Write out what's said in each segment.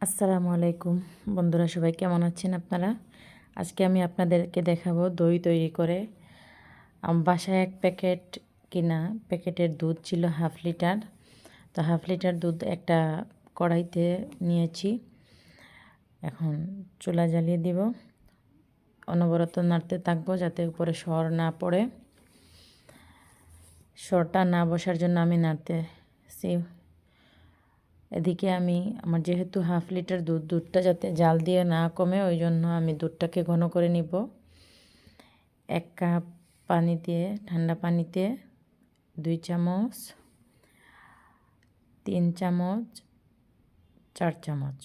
আসসালামু আলাইকুম। বন্ধুরা, সবাই কেমন আছেন আপনারা? আজকে আমি আপনাদেরকে দেখাবো দই তৈরি করে। বাসায় এক প্যাকেট কিনা, প্যাকেটের দুধ ছিল হাফ লিটার। তো হাফ লিটার দুধ একটা কড়াইতে নিয়েছি। এখন চুলা জ্বালিয়ে দিব। অনবরত নাড়তে থাকব যাতে উপরে সর না পড়ে। সরটা না বসার জন্য আমি নাড়তে নাড়তেছি। এদিকে আমি আমার যেহেতু হাফ লিটার দুধ, দুধটা যাতে জাল দিয়ে না কমে, ওই জন্য আমি দুধটাকে ঘন করে নিব। এক কাপ পানি দিয়ে, ঠান্ডা পানিতে দুই চামচ, তিন চামচ, চার চামচ।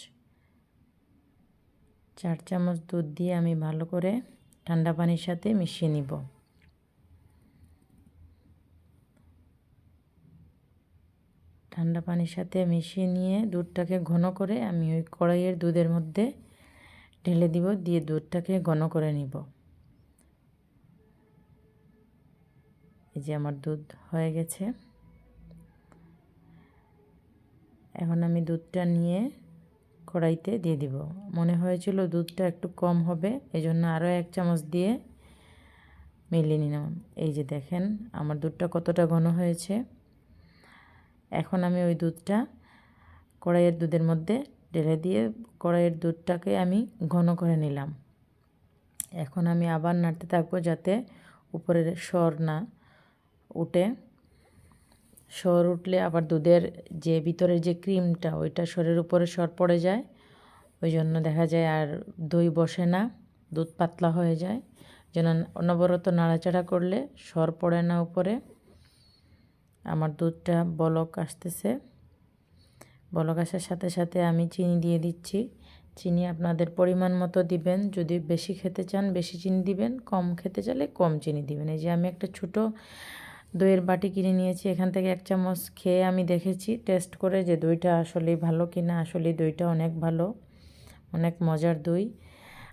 চার চামচ দুধ দিয়ে আমি ভালো করে ঠান্ডা পানির সাথে মিশিয়ে নিব। ঠান্ডা পানির সাথে মিশিয়ে নিয়ে দুধটাকে ঘন করে আমি ওই কড়াইয়ের দুধের মধ্যে ঢেলে দিব, দিয়ে দুধটাকে ঘন করে নিব। এই যে আমার দুধ হয়ে গেছে। এখন আমি দুধটা নিয়ে কড়াইতে দিয়ে দিব। মনে হয়েছিল দুধটা একটু কম হবে এই জন্য আরও এক চামচ দিয়ে মিলিয়ে নিলাম। এই যে দেখেন, আমার দুধটা কতটা ঘন হয়েছে। এখন আমি ওই দুধটা কড়াইয়ের দুধের মধ্যে ঢেলে দিয়ে কড়াইয়ের দুধটাকে আমি ঘন করে নিলাম। এখন আমি আবার নাড়তে থাকব যাতে উপরের স্বর না উঠে। স্বর উঠলে আবার দুধের যে ভিতরের যে ক্রিমটা, ওইটা স্বরের উপরে স্বর পড়ে যায়। ওই জন্য দেখা যায় আর দই বসে না, দুধ পাতলা হয়ে যায়। যেন অনবরত নাড়াচাড়া করলে স্বর পড়ে না উপরে। আমার দুধটা বলক আসতেছে। বলক আসার সাথে সাথে আমি চিনি দিয়ে দিচ্ছি। চিনি আপনাদের পরিমাণ মতো দিবেন। যদি বেশি খেতে চান, বেশি চিনি দিবেন, কম খেতে চাইলে কম চিনি দিবেন। এই যে আমি একটা ছোট দইয়ের বাটি কিনে নিয়েছি। এখান থেকে এক চামচ খেয়ে আমি দেখেছি, টেস্ট করে যে দইটা আসলেই ভালো কিনা। আসলেই দইটা অনেক ভালো, অনেক মজার দই।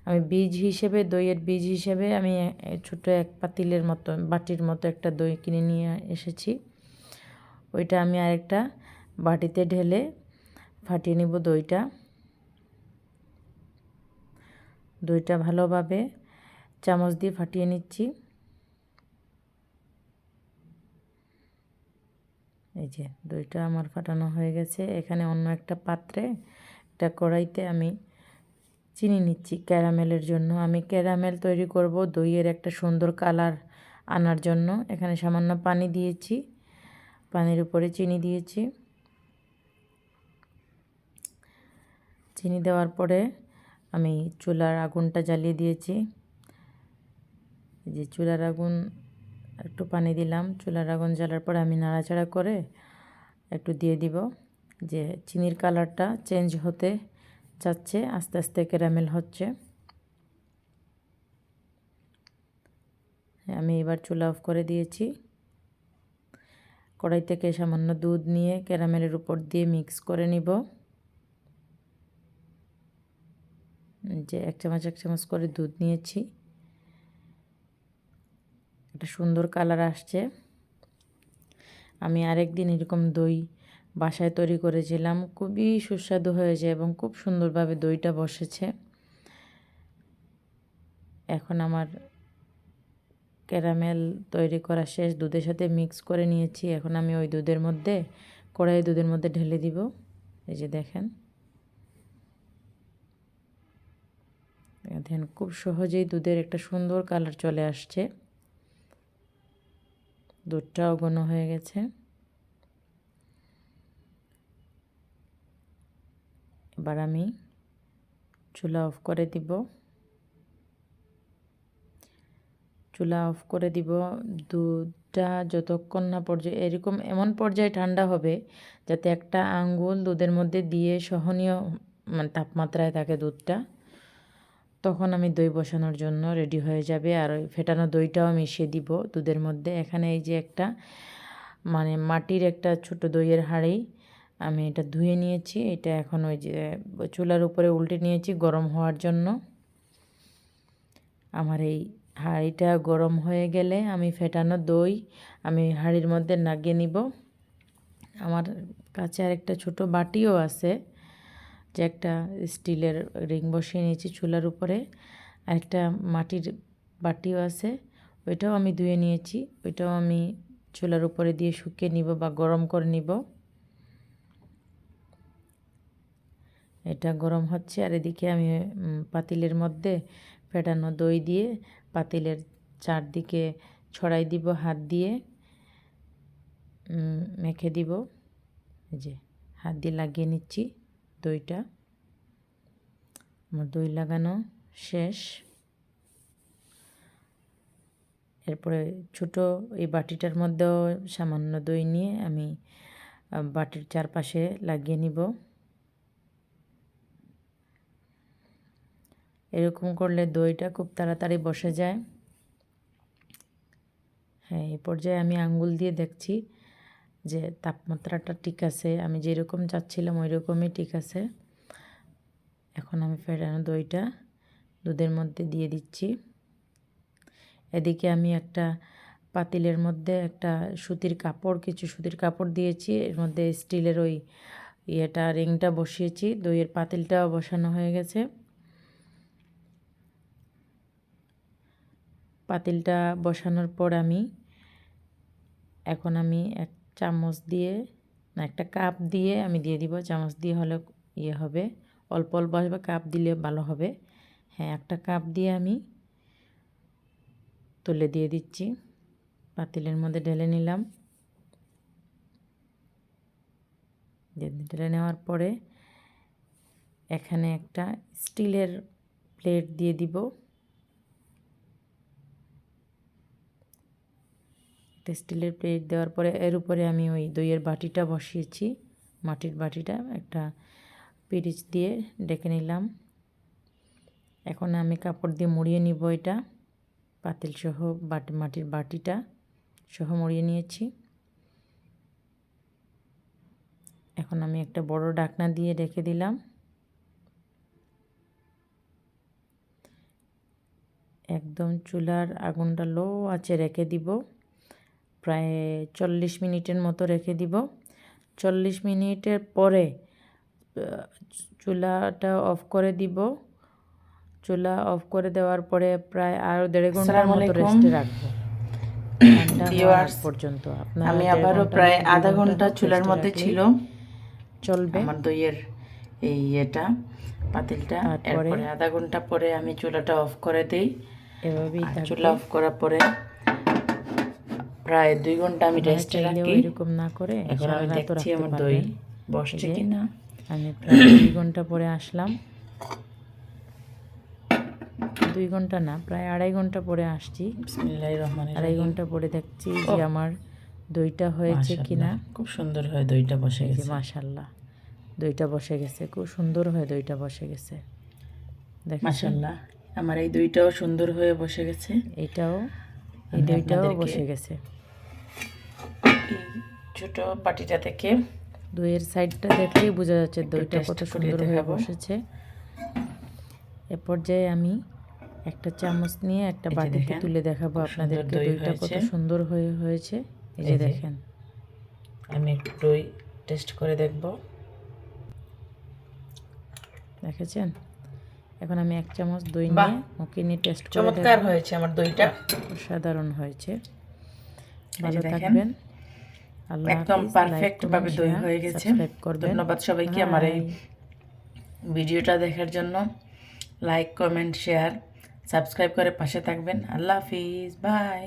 আমি বীজ হিসেবে, দইয়ের বীজ হিসেবে আমি ছোট এক পাতিলের মতো, বাটির মতো একটা দই কিনে নিয়ে এসেছি। ওইটা আমি আরেকটা বাটিতে ঢেলে ফাটিয়ে নিব দইটা। দইটা ভালোভাবে চামচ দিয়ে ফাটিয়ে নিচ্ছি। এই যে দইটা আমার ফাটানো হয়ে গেছে। এখানে অন্য একটা পাত্রে একটা কড়াইতে আমি চিনি নিচ্ছি ক্যারামেলের জন্য। আমি ক্যারামেল তৈরি করব দইয়ের একটা সুন্দর কালার আনার জন্য। এখানে সামান্য পানি দিয়েছি। পানির উপরে চিনি দিয়েছি। চিনি দেওয়ার পরে আমি চুলার আগুনটা জ্বালিয়ে দিয়েছি। যে চুলার আগুন, একটু পানি দিলাম। চুলার আগুন জ্বালার পরে আমি নাড়াচাড়া করে একটু দিয়ে দিব যে চিনির কালারটা চেঞ্জ হতে যাচ্ছে আস্তে আস্তে ক্যারামেল হচ্ছে। আমি এবার চুলা অফ করে দিয়েছি। কড়াই থেকে সামান্য দুধ নিয়ে ক্যারামেলের উপর দিয়ে মিক্স করে নিব। যে এক চামচ এক চামচ করে দুধ নিয়েছি। একটা সুন্দর কালার আসছে। আমি আরেক দিন এরকম দই বাসায় তৈরি করেছিলাম। খুবই সুস্বাদু হয়েছে এবং খুব সুন্দরভাবে দইটা বসেছে। এখন আমার ক্যারামেল তৈরি করা শেষ, দুধের সাথে মিক্স করে নিয়েছি। এখন আমি ওই দুধের মধ্যে কড়াই দুধের মধ্যে ঢেলে দিব। এই যে দেখেন। দেখেন, খুব সহজেই দুধের একটা সুন্দর কালার চলে আসছে। দুধটাও ঘন হয়ে গেছে। এবার আমি চুলা অফ করে দিব। চুলা অফ করে দিব। দুধটা যতক্ষণ না পর্যায়ে, এরকম এমন পর্যায়ে ঠান্ডা হবে যাতে একটা আঙ্গুল দুধের মধ্যে দিয়ে সহনীয় মানে তাপমাত্রায় থাকে দুধটা। তখন আমি দই বসানোর জন্য রেডি হয়ে যাবে আর ওই ফেটানো দইটাও মিশিয়ে দিব দুধের মধ্যে। এখানে এই যে একটা মানে মাটির একটা ছোট দইয়ের হাঁড়ি, আমি এটা ধুয়ে নিয়েছি। এটা এখন ওই যে চুলার উপরে উল্টে নিয়েছি গরম হওয়ার জন্য। আমার এই হাঁড়িটা গরম হয়ে গেলে আমি ফেটানো দই, আমি হাঁড়ির মধ্যে নাগিয়ে নিব। আমার কাছে আর একটা ছোটো বাটিও আছে, যে একটা স্টিলের রিং বসিয়ে নিয়েছি চুলার উপরে। আর একটা মাটির বাটিও আছে, ওইটাও আমি ধুয়ে নিয়েছি, ওইটাও আমি চুলার উপরে দিয়ে শুকিয়ে নিব বা গরম করে নিব। এটা গরম হচ্ছে আর এদিকে আমি পাতিলের মধ্যে ফেটানো দই দিয়ে পাতিলের চারদিকে ছড়াই দিব, হাত দিয়ে মেখে দিব। যে, হাত দিয়ে লাগিয়ে নিচ্ছি দইটা। আমার দই লাগানো শেষ। এরপরে ছোটো এই বাটিটার মধ্যেও সামান্য দই নিয়ে আমি বাটির চারপাশে লাগিয়ে নিব। এরকম করলে দইটা খুব তাড়াতাড়ি বসে যায়। হ্যাঁ এই পর্যায়ে আমি আঙ্গুল দিয়ে দেখছি যে তাপমাত্রাটা ঠিক আছে। আমি যেরকম চাচ্ছিলাম ওই রকমই ঠিক আছে। এখন আমি ফেরানো দইটা দুধের মধ্যে দিয়ে দিচ্ছি। এদিকে আমি একটা পাতিলের মধ্যে একটা সুতির কাপড়, কিছু সুতির কাপড় দিয়েছি। এর মধ্যে স্টিলের ওই ইয়েটা, রিংটা বসিয়েছি। দইয়ের পাতিলটাও বসানো হয়ে গেছে। পাতিলটা বসানোর পর আমি এখন আমি এক চামচ দিয়ে না, একটা কাপ দিয়ে আমি দিয়ে দিব। চামচ দিয়ে হলে ইয়ে হবে। অল্প অল্প আসবে, কাপ দিলে ভালো হবে। হ্যাঁ একটা কাপ দিয়ে আমি তুলে দিয়ে দিচ্ছি। পাতিলের মধ্যে ঢেলে নিলাম। ঢেলে নেওয়ার পরে এখানে একটা স্টিলের প্লেট দিয়ে দিব। একটা স্টিলের প্লেট দেওয়ার পরে, এর উপরে আমি ওই দইয়ের বাটিটা বসিয়েছি। মাটির বাটিটা একটা পিরিচ দিয়ে ডেকে নিলাম। এখন আমি কাপড় দিয়ে মুড়িয়ে নিব এটা। পাতিল সহ বাটি, মাটির বাটিটা সহ মুড়িয়ে নিয়েছি। এখন আমি একটা বড় ডাকনা দিয়ে রেখে দিলাম। একদম চুলার আগুনটা লো আছে রেখে দিব। প্রায় চল্লিশ মিনিটের মতো রেখে দিব। চল্লিশ মিনিটের পরে চুলাটা অফ করে দিব। চুলা অফ করে দেওয়ার পরে প্রায় আরও দেড় ঘণ্টার মতো রেস্টে রাখব। পর্যন্ত। আমি আবারও প্রায় আধা ঘণ্টা চুলার মধ্যে ছিল। চলবে। আমার দইয়ের এই ইয়েটা পাতিলটা? এরপরে আধা ঘণ্টা পরে আমি চুলাটা অফ করে দিই। এভাবেই চুলা অফ করার পরে প্রায় দুই ঘণ্টা আমি রেস্টে রাখি। এরকম না করে এখন আমি দেখছি আমার দই বসছে কিনা। আমি প্রায় দুই ঘণ্টা পরে আসলাম। দুই ঘণ্টা না প্রায় আড়াই ঘণ্টা পরে আসছি। আড়াই ঘণ্টা পরে দেখছি যে আমার দইটা হয়েছে কিনা। খুব সুন্দর হয় দইটা বসে গেছে। মাশাল্লাহ দইটা বসে গেছে। খুব সুন্দর হয়ে দইটা বসে গেছে। মাশাল্লাহ আমার এই দইটাও সুন্দর হয়ে বসে গেছে। এইটাও এই দইটাও বসে গেছে। এই ছোট পাটিটা থেকে দইয়ের সাইডটা দেখলেই বোঝা যাচ্ছে দইটা কত সুন্দর হয়ে বসেছে। এ পর্যায়ে আমি একটা চামচ নিয়ে একটা বাটিতে তুলে দেখাবো খুব আপনাদেরকে দইটা কত সুন্দর হয়ে হয়েছে। এই যে। দেখেন। আমি একটু দই টেস্ট করে দেখব। দেখেছেন? এখন আমি এক চামচ দই নিয়ে মুখে নিয়ে টেস্ট করে চমৎকার হয়েছে আমার দইটা। অসাধারণ হয়েছে। ভালো থাকবেন। একদম পারফেক্ট ভাবে দই হয়ে গেছে। ধন্যবাদ সবাইকে আমার এই ভিডিওটা দেখার জন্য। লাইক কমেন্ট শেয়ার সাবস্ক্রাইব করে পাশে থাকবেন। আল্লাহ হাফিজ বাই